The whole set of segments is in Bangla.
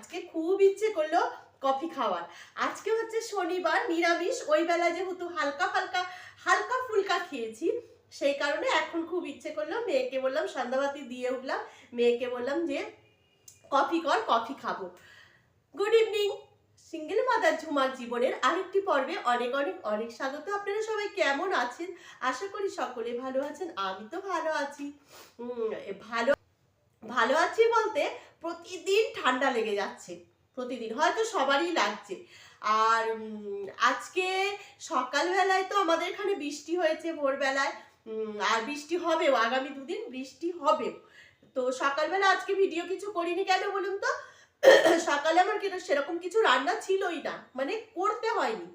আজকে খুব ইচ্ছে করল কফি খাওয়ার। আজকে হচ্ছে শনিবার, নিরামিষ। ওই বেলা যেহেতু হালকা হালকা হালকা ফুলকা খেয়েছি, সেই কারণে এখন খুব ইচ্ছে করল মেয়েকে বললাম সন্ধ্যাবাতি দিয়ে উঠলাম, মেয়েকে বললাম যে, কফি কর, কফি খাব। গুড ইভিনিং সিঙ্গেল মাদার ঝুমার জীবনের আরেকটি পর্বে অনেক অনেক অনেক স্বাগত। আপনারা সবাই কেমন আছেন? আশা করি সকলে ভালো আছেন, আমি তো ভালো আছি। ভালো ভালো আছি বলতে প্রতিদিন ঠান্ডা লেগে যাচ্ছে। প্রতিদিন, হয়তো সবারই লাগছে। আর আজকে সকালবেলায় তো আমাদের এখানে বৃষ্টি হয়েছে ভোরবেলায়। আর বৃষ্টি হবেও, আগামী দুদিন বৃষ্টি হবে তো সকালবেলা আজকে ভিডিও কিছু করিনি কেন বলুন তো? সকালে আমার কিন্তু সেরকম কিছু রান্না ছিলই না। মানে করতে হয়নি।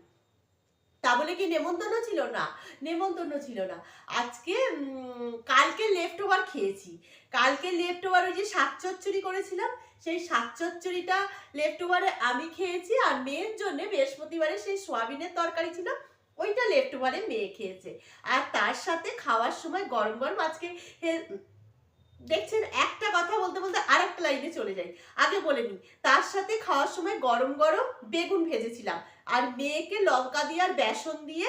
তা বলে কি নেমন্তন্ন ছিল না? নেমন্তন্ন ছিল না। আজকে কালকে লেফট ওভার খেয়েছি। কালকে লেফট ওভার ওই যে শাক চচ্চড়ি করেছিলাম, সেই শাক চচ্চড়িটা লেফট ওভারে আমি খেয়েছি আর মেয়ের জন্য বৃহস্পতিবারে সেই সোয়াবিনের তরকারি ছিল, ওইটা লেফট ওভারে মেয়ে খেয়েছে। আর তার সাথে খাওয়ার সময় গরম গরম আজকে দেখছেন, একটা কথা বলতে বলতে আরেকটা লাইনে চলে যাই। আগে বলে নিই, তার সাথে খাওয়ার সময় গরম গরম বেগুন ভেজেছিলাম। আর মেয়েকে লঙ্কা দিয়ে আর বেসন দিয়ে,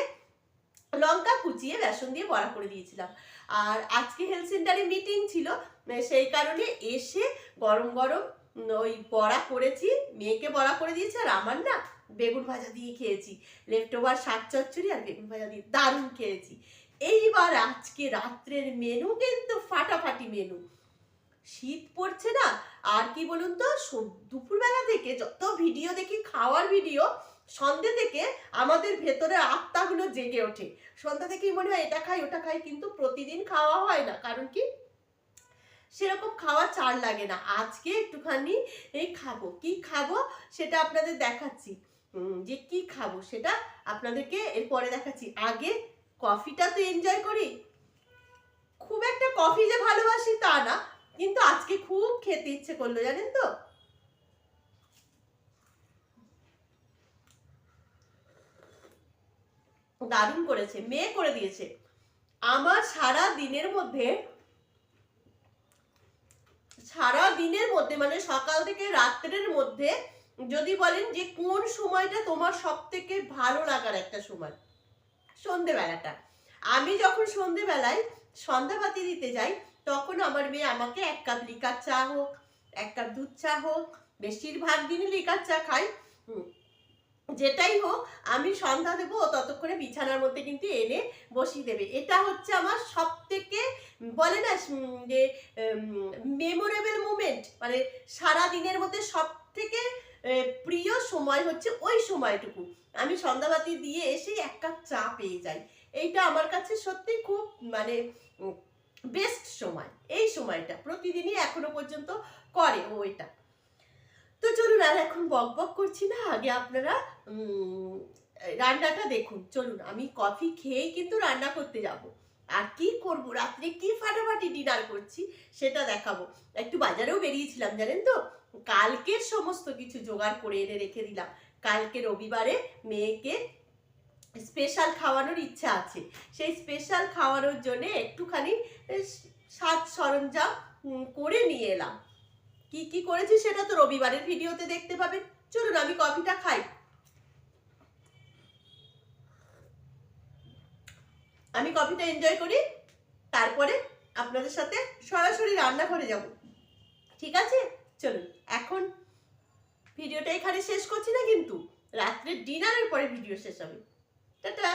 লঙ্কা কুচিয়ে বেসন দিয়ে বড়া করে দিয়েছিলাম। আর আজকে হেলথ সেন্টারে মিটিং ছিল সেই কারণে এসে গরম গরম ওই বড়া করেছি, মেয়েকে বড়া করে দিয়েছি, আর আমার না বেগুন ভাজা দিয়ে খেয়েছি। লেফট ওভার শাক চচ্চড়ি আর বেগুন ভাজা দিয়ে দারুণ খেয়েছি। এইবার আজকে রাত্রের মেনু কিন্তু ফাটাফাটি মেনু শীত পড়ছে না, আর কি বলুন তো দুপুরবেলা থেকে যত ভিডিও দেখি, খাওয়ার ভিডিও সন্ধ্যে থেকে আমাদের ভেতরে আত্মাগুলো জেগে ওঠে। সন্ধ্যা থেকেই মনে হয় এটা খাই, ওটা খাই, কিন্তু প্রতিদিন খাওয়া হয় না। কারণ কি? সেরকম খাওয়া চার লাগে না। আজকে একটুখানি এই খাব। কি খাব? সেটা আপনাদের দেখাচ্ছি। যে কি খাব সেটা আপনাদেরকে এরপরে দেখাচ্ছি। আগে কফিটা তো এনজয় করি। খুব একটা কফি যে ভালোবাসি তা না, কিন্তু আজকে খুব খেতে ইচ্ছে করল, জানেন তো? দারুণ করেছে, মেয়ে করে দিয়েছে। আমার সারা দিনের মধ্যে, সারা দিনের মধ্যে মানে সকাল থেকে রাত্রের মধ্যে, যদি বলেন যে কোন সময়টা তোমার সব থেকে ভালো লাগার একটা সময়? সন্ধেবেলাটা। আমি যখন সন্ধেবেলায় সন্ধ্যাবাতি দিতে যাই, তখন আমার মেয়ে আমাকে এক কাপ লিকার চা হোক, এক কাপ দুধ চা হোক, বেশিরভাগ দিনই লিকার চা খাই। যেটাই হোক, আমি সন্ধ্যা দেবো, ও ততক্ষণে বিছানার মধ্যে কিন্তু এনে বসিয়ে দেবে। এটা হচ্ছে আমার সব থেকে বলে না যে মেমোরেবল মুমেন্ট মানে সারা দিনের মধ্যে সব থেকে প্রিয় সময় হচ্ছে ওই সময়টুকু। আমি সন্ধ্যাবাতি দিয়ে এসেই এক কাপ চা পেয়ে যাই। এইটা আমার কাছে সত্যি খুব মানে বেস্ট সময়। এই সময়টা প্রতিদিনই এখনও পর্যন্ত করে ও এটা। তো চলুন আর এখন বক বক করছি না, আগে আপনারা রান্নাটা দেখুন। চলুন, আমি কফি খেয়েই কিন্তু রান্না করতে যাব। আর কি করব? রাত্রে কি ফাটাফাটি ডিনার করছি সেটা দেখাবো। একটু বাজারেও বেরিয়েছিলাম, জানেন তো? কালকের সমস্ত কিছু জোগাড় করে এনে রেখে দিলাম। কালকে রবিবারে মেয়েকে স্পেশাল খাওয়ানোর ইচ্ছা আছে। সেই স্পেশাল খাওয়ানোর জন্য একটুখানি সাজ সরঞ্জাম করে নিয়ে এলাম। কি কি করেছি সেটা তো রবিবারের ভিডিওতে দেখতে পাবেন। চলুন আমি কফিটা খাই। আমি কফিটা এনজয় করি, তারপরে আপনাদের সাথে সরাসরি রান্নাঘরে যাব। ঠিক আছে? চলুন, এখন ভিডিওটা এখানে শেষ করছি না কিন্তু? রাত্রে ডিনারের পরে ভিডিও শেষ হবে। টাটা!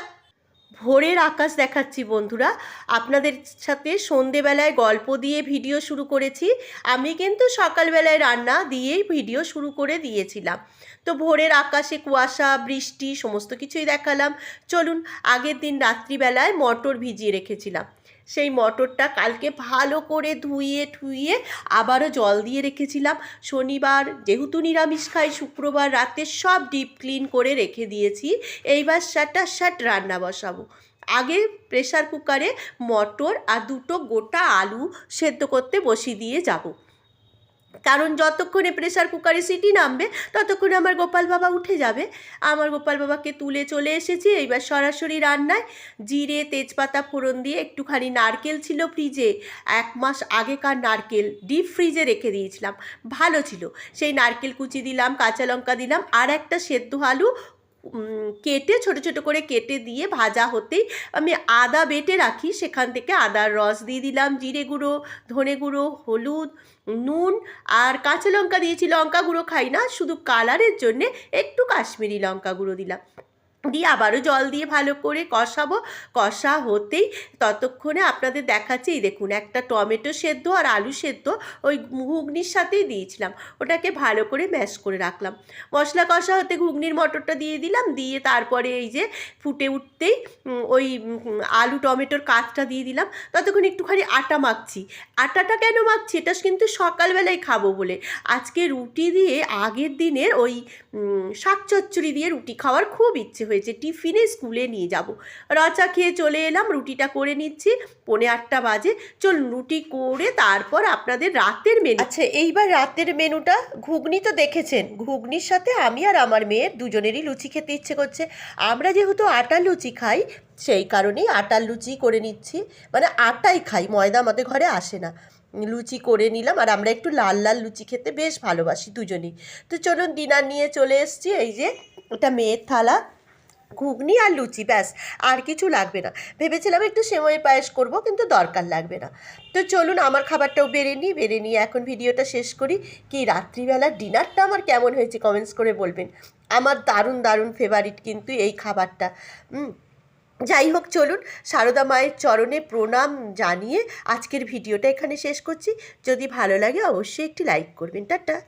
ভোরের আকাশ দেখাচ্ছি বন্ধুরা। আপনাদের সাথে সন্ধেবেলায় গল্প দিয়ে ভিডিও শুরু করেছি। আমি কিন্তু সকালবেলায় রান্না দিয়েই ভিডিও শুরু করে দিয়েছিলাম। তো ভোরের আকাশে কুয়াশা, বৃষ্টি, সমস্ত কিছুই দেখালাম। চলুন, আগের দিন রাত্রিবেলায় মটর ভিজিয়ে রেখেছিলাম। সেই মটরটা কালকে ভালো করে ধুইয়ে ঠুইয়ে আবারও জল দিয়ে রেখেছিলাম। শনিবার যেহেতু নিরামিষ খাই, শুক্রবার রাতে সব ডিপ ক্লিন করে রেখে দিয়েছি। এইবার সাটা সাট রান্না বসাবো। আগে প্রেশার কুকারে মটর আর দুটো গোটা আলু সেদ্ধ করতে বসিয়ে দিয়ে যাব। কারণ যতক্ষণে প্রেশার কুকারে সিটি নামবে, ততক্ষণে আমার গোপাল বাবা উঠে যাবে। আমার গোপাল বাবাকে তুলে চলে এসেছি, এইবার সরাসরি রান্নায় জিরে, তেজপাতা, ফোড়ন দিয়ে একটুখানি নারকেল ছিল ফ্রিজে এক মাস আগেকার নারকেল ডিপ ফ্রিজে রেখে দিয়েছিলাম। ভালো ছিল। সেই নারকেল কুচি দিলাম, কাঁচা লঙ্কা দিলাম, আর একটা সেদ্ধ আলু কেটে, ছোট ছোট করে কেটে দিয়ে ভাজা হতেই আমি আদা বেটে রাখি। সেখান থেকে আদার রস দিয়ে দিলাম, জিরে গুঁড়ো, ধনে গুঁড়ো, হলুদ, নুন আর কাঁচা লঙ্কা দিয়েছি। লঙ্কা গুঁড়ো খাই না, শুধু কালারের জন্যে একটু কাশ্মীরি লঙ্কা গুঁড়ো দিলাম। দিয়ে আবারও জল দিয়ে ভালো করে কষাবো। কষা হতেই ততক্ষণে আপনাদের দেখাচ্ছি, এই দেখুন, একটা টমেটো সেদ্ধ আর আলু সেদ্ধ ওই ঘুগনির সাথেই দিয়েছিলাম। ওটাকে ভালো করে ম্যাশ করে রাখলাম। মশলা কষা হতে ঘুগনির মটরটা দিয়ে দিলাম, দিয়ে তারপরে এই যে ফুটে উঠতেই ওই আলু টমেটোর কাঁচটা দিয়ে দিলাম। ততক্ষণ একটুখানি আটা মাখছি। আটাটা কেন মাখছি? এটা কিন্তু সকালবেলায় খাব বলে। আজকে রুটি দিয়ে আগের দিনের ওই শাক চচ্চড়ি দিয়ে রুটি খাওয়ার খুব ইচ্ছে হয়েছে, টিফিনে স্কুলে নিয়ে যাব। রচা খেয়ে চলে এলাম, রুটিটা করে নিচ্ছি, পৌনে আটটা বাজে। চল রুটি করে তারপর আপনাদের রাতের মেনু আচ্ছা এইবার রাতের মেনুটা ঘুগনি তো দেখেছেন। ঘুগনির সাথে আমি আর আমার মেয়ের দুজনেরই লুচি খেতে ইচ্ছে করছে। আমরা যেহেতু আটা লুচি খাই, সেই কারণেই আটার লুচি করে নিচ্ছি। মানে আটাই খাই, ময়দা আমাদের ঘরে আসে না। লুচি করে নিলাম, আর আমরা একটু লাল লাল লুচি খেতে বেশ ভালোবাসি দুজনেই। তো চলুন ডিনার নিয়ে চলে এসেছি, এই যে এটা মেয়ের থালা। ঘুগনি আর লুচি, ব্যাস, আর কিছু লাগবে না। ভেবেছিলাম একটু সেমই পায়েস করব, কিন্তু দরকার লাগবে না। তো চলুন, আমার খাবারটাও বেড়ে নিই, বেড়ে নিয়ে এখন ভিডিওটা শেষ করি। কি, রাত্রিবেলার ডিনারটা আমার কেমন হয়েছে কমেন্টস করে বলবেন। আমার দারুণ দারুণ ফেভারিট কিন্তু এই খাবারটা। যাই হোক, চলুন, সারদা মায়ের চরণে প্রণাম জানিয়ে আজকের ভিডিওটা এখানে শেষ করছি। যদি ভালো লাগে, অবশ্যই একটি লাইক করবেন। টাটা।